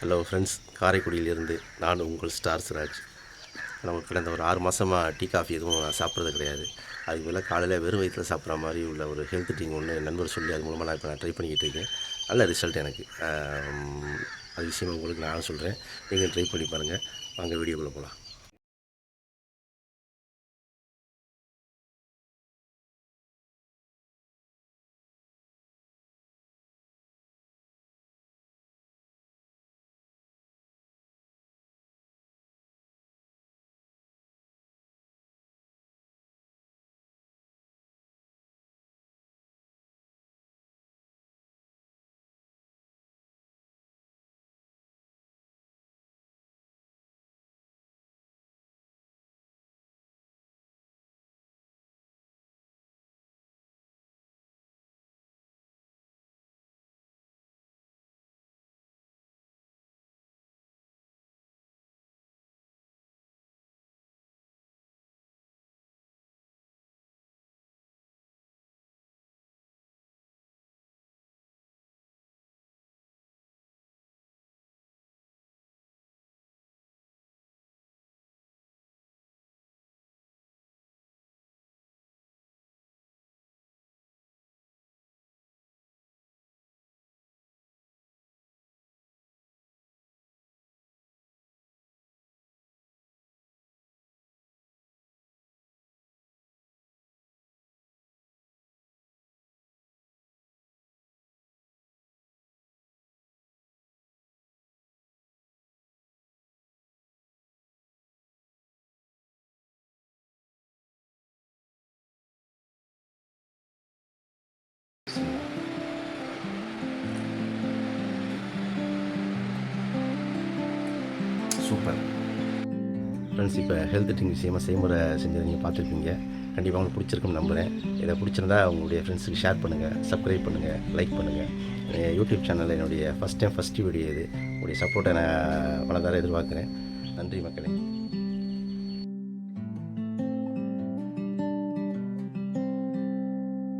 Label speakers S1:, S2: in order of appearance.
S1: Hello friends காரைக்குடியிலிருந்து நான் உங்கள் star Siraj. நமக்கு கடந்த ஒரு ஆறு மாதமாக டீ காஃபி எதுவும் நான் சாப்பிட்றது கிடையாது. அதுக்கு மேலே காலையில் வெறும் வயிற்றில் சாப்பிட்ற மாதிரி உள்ள ஒரு ஹெல்த் ட்ரிங்க் ஒன்று நண்பர் சொல்லி அது மூலமாக நான் இப்போ நான் ட்ரை பண்ணிக்கிட்டு இருக்கேன். நல்ல ரிசல்ட் எனக்கு. அது விஷயமா உங்களுக்கு நான் சொல்கிறேன் நீங்கள் ட்ரை பண்ணி பாருங்கள் வாங்க வீடியோக்குள்ளே போகலாம் சூப்பர். ஃப்ரெண்ட்ஸ் இப்போ ஹெல்த் ட்ரிங்க் விஷயமா செய்முறை செஞ்சதை நீங்கள் பார்த்துருப்பீங்க. கண்டிப்பாக உங்களுக்கு பிடிச்சிருக்குன்னு நம்புகிறேன் இதை பிடிச்சிருந்தா உங்களுடைய ஃப்ரெண்ட்ஸுக்கு ஷேர் பண்ணுங்கள் சப்ஸ்கிரைப் பண்ணுங்கள் லைக் பண்ணுங்கள் யூடியூப் சேனலில் என்னுடைய ஃபஸ்ட் டைம் ஃபஸ்ட் வீடியோ இது. உங்களுடைய சப்போர்ட்டை நான் வளர்ந்தார எதிர்பார்க்குறேன். நன்றி மக்களே.